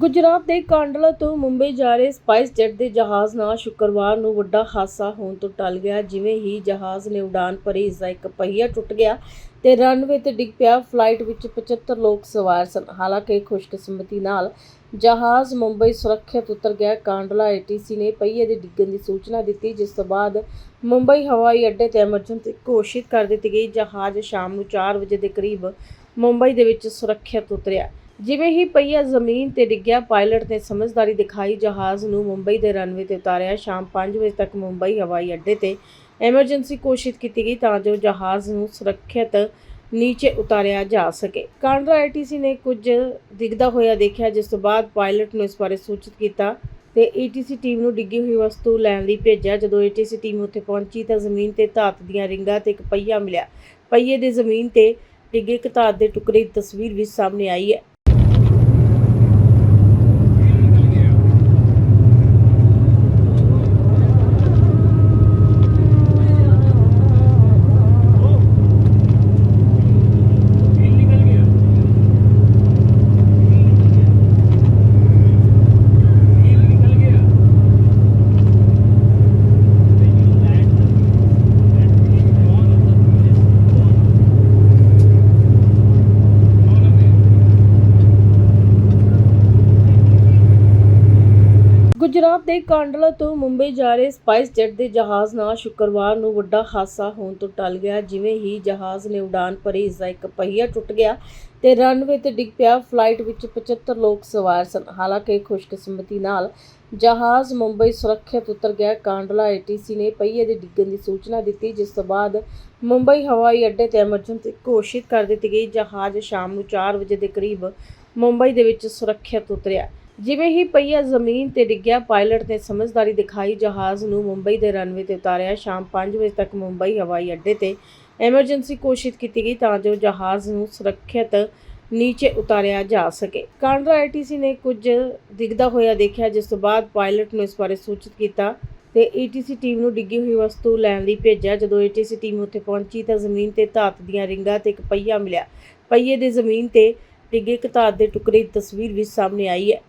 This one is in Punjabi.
ਗੁਜਰਾਤ ਦੇ ਕਾਂਡਲਾ ਤੋਂ ਮੁੰਬਈ ਜਾ ਰਹੇ ਸਪਾਈਸ ਜੈਟ ਦੇ ਜਹਾਜ਼ ਨਾਲ ਸ਼ੁੱਕਰਵਾਰ ਨੂੰ ਵੱਡਾ ਹਾਦਸਾ ਹੋਣ ਤੋਂ ਟਲ ਗਿਆ। ਜਿਵੇਂ ਹੀ ਜਹਾਜ਼ ਨੇ ਉਡਾਨ ਭਰੀ ਇਸ ਦਾ ਇੱਕ ਪਹੀਆ ਟੁੱਟ ਗਿਆ ਤੇ ਰਨਵੇ ਤੇ ਡਿੱਗ ਪਿਆ। ਫਲਾਈਟ ਵਿੱਚ 75 ਲੋਕ ਸਵਾਰ ਸਨ। ਹਾਲਾਂਕਿ ਖੁਸ਼ਕਿਸਮਤੀ ਨਾਲ ਜਹਾਜ਼ ਮੁੰਬਈ ਸੁਰੱਖਿਅਤ ਉਤਰ ਗਿਆ। ਕਾਂਡਲਾ ਏਟੀਸੀ ਨੇ ਪਹੀਏ ਦੇ ਡਿੱਗਣ ਦੀ ਸੂਚਨਾ ਦਿੱਤੀ, ਜਿਸ ਤੋਂ ਬਾਅਦ ਮੁੰਬਈ ਹਵਾਈ ਅੱਡੇ ਤੇ ਐਮਰਜੈਂਸੀ ਘੋਸ਼ਿਤ ਕਰ ਦਿੱਤੀ ਗਈ। ਜਹਾਜ਼ ਸ਼ਾਮ ਨੂੰ 4 ਵਜੇ ਦੇ ਕਰੀਬ ਮੁੰਬਈ ਦੇ ਵਿੱਚ ਸੁਰੱਖਿਅਤ ਉਤਰਿਆ। ਜਿਵੇਂ ਹੀ ਪਹੀਆ ਜ਼ਮੀਨ ਤੇ ਡਿੱਗਿਆ ਪਾਇਲਟ ਨੇ ਸਮਝਦਾਰੀ ਦਿਖਾਈ, ਜਹਾਜ਼ ਨੂੰ ਮੁੰਬਈ ਦੇ ਰਨਵੇ ਤੇ ਉਤਾਰਿਆ। ਸ਼ਾਮ 5 ਵਜੇ ਤੱਕ ਮੁੰਬਈ ਹਵਾਈ ਅੱਡੇ ਤੇ ਐਮਰਜੈਂਸੀ ਘੋਸ਼ਿਤ ਕੀਤੀ ਗਈ ਤਾਂ ਜੋ ਜਹਾਜ਼ ਨੂੰ ਸੁਰੱਖਿਅਤ ਨੀਚੇ ਉਤਾਰਿਆ ਜਾ ਸਕੇ। ਕਾਂਡਰਾ ਆਈਟੀਸੀ ਨੇ ਕੁਝ ਦਿਖਦਾ ਹੋਇਆ ਦੇਖਿਆ, ਜਿਸ ਤੋਂ ਬਾਅਦ ਪਾਇਲਟ ਨੂੰ ਇਸ ਬਾਰੇ ਸੂਚਿਤ ਕੀਤਾ ਤੇ ਏਟੀਸੀ ਟੀਮ ਨੂੰ ਡਿੱਗੀ ਹੋਈ ਵਸਤੂ ਲੈਣ ਲਈ ਭੇਜਿਆ। ਜਦੋਂ ਏਟੀਸੀ ਟੀਮ ਉੱਥੇ ਪਹੁੰਚੀ ਤਾਂ ਜ਼ਮੀਨ ਤੇ ਧਾਤ ਦੀਆਂ ਰਿੰਗਾਂ ਤੇ ਇੱਕ ਪਹੀਆ ਮਿਲਿਆ। ਪਹੀਏ ਦੇ ਜ਼ਮੀਨ ਤੇ ਡਿੱਗੇ ਇੱਕ ਧਾਤ ਦੇ ਟੁਕੜੇ ਦੀ ਤਸਵੀਰ ਵੀ ਸਾਹਮਣੇ ਆਈ ਹੈ। ਗੁਜਰਾਤ ਦੇ ਕਾਂਡਲਾ ਤੋਂ ਮੁੰਬਈ ਜਾ ਰਹੇ ਸਪਾਈਸ ਜੈਟ ਦੇ ਜਹਾਜ਼ ਨਾਲ ਸ਼ੁੱਕਰਵਾਰ ਨੂੰ ਵੱਡਾ ਹਾਦਸਾ ਹੋਣ ਤੋਂ ਟਲ ਗਿਆ। ਜਿਵੇਂ ਹੀ ਜਹਾਜ਼ ਨੇ ਉਡਾਨ ਭਰੀ ਇਸ ਦਾ ਇੱਕ ਪਹੀਆ ਟੁੱਟ ਗਿਆ ਤੇ ਰਨਵੇ ਤੇ ਡਿੱਗ ਪਿਆ। ਫਲਾਈਟ ਵਿੱਚ 75 ਲੋਕ ਸਵਾਰ ਸਨ। ਹਾਲਾਂਕਿ ਖੁਸ਼ਕਿਸਮਤੀ ਨਾਲ ਜਹਾਜ਼ ਮੁੰਬਈ ਸੁਰੱਖਿਅਤ ਉਤਰ ਗਿਆ। ਕਾਂਡਲਾ ਏਟੀਸੀ ਨੇ ਪਹੀਏ ਦੇ ਡਿੱਗਣ ਦੀ ਸੂਚਨਾ ਦਿੱਤੀ, ਜਿਸ ਤੋਂ ਬਾਅਦ ਮੁੰਬਈ ਹਵਾਈ ਅੱਡੇ ਤੇ ਐਮਰਜੈਂਸੀ ਘੋਸ਼ਿਤ ਕਰ ਦਿੱਤੀ ਗਈ। ਜਹਾਜ਼ ਸ਼ਾਮ ਨੂੰ 4 ਵਜੇ ਦੇ ਕਰੀਬ ਮੁੰਬਈ ਦੇ ਵਿੱਚ ਸੁਰੱਖਿਅਤ ਉਤਰਿਆ। ਜਿਵੇਂ ਹੀ ਪਹੀਆ ਜ਼ਮੀਨ ਤੇ ਡਿੱਗਿਆ, ਪਾਇਲਟ ਨੇ ਸਮਝਦਾਰੀ ਦਿਖਾਈ, ਜਹਾਜ਼ ਨੂੰ ਮੁੰਬਈ ਦੇ ਰਨਵੇ ਤੇ ਉਤਾਰਿਆ। ਸ਼ਾਮ 5 ਵਜੇ ਤੱਕ ਮੁੰਬਈ ਹਵਾਈ ਅੱਡੇ ਤੇ ਐਮਰਜੈਂਸੀ ਘੋਸ਼ਿਤ ਕੀਤੀ ਗਈ ਤਾਂ ਜੋ ਜਹਾਜ਼ ਨੂੰ ਸੁਰੱਖਿਅਤ ਨੀਚੇ ਉਤਾਰਿਆ ਜਾ ਸਕੇ। ਕਾਂਡਰਾ ਆਈਟੀਸੀ ਨੇ ਕੁਝ ਦਿਖਦਾ ਹੋਇਆ ਦੇਖਿਆ, ਜਿਸ ਤੋਂ ਬਾਅਦ ਪਾਇਲਟ ਨੂੰ ਇਸ ਬਾਰੇ ਸੂਚਿਤ ਕੀਤਾ ਤੇ ਏਟੀਸੀ ਟੀਮ ਨੂੰ ਡਿੱਗੀ ਹੋਈ ਵਸਤੂ ਲੈਣ ਲਈ ਭੇਜਿਆ। ਜਦੋਂ ਏਟੀਸੀ ਟੀਮ ਉੱਥੇ ਪਹੁੰਚੀ ਤਾਂ ਜ਼ਮੀਨ ਤੇ ਧਾਤ ਦੀਆਂ ਰਿੰਗਾਂ ਤੇ ਇੱਕ ਪਹੀਆ ਮਿਲਿਆ। ਪਹੀਏ ਦੇ ਜ਼ਮੀਨ ਤੇ ਡਿੱਗੇ ਇੱਕ ਧਾਤ ਦੇ ਟੁਕੜੇ ਦੀ ਤਸਵੀਰ ਵੀ ਸਾਹਮਣੇ ਆਈ ਹੈ।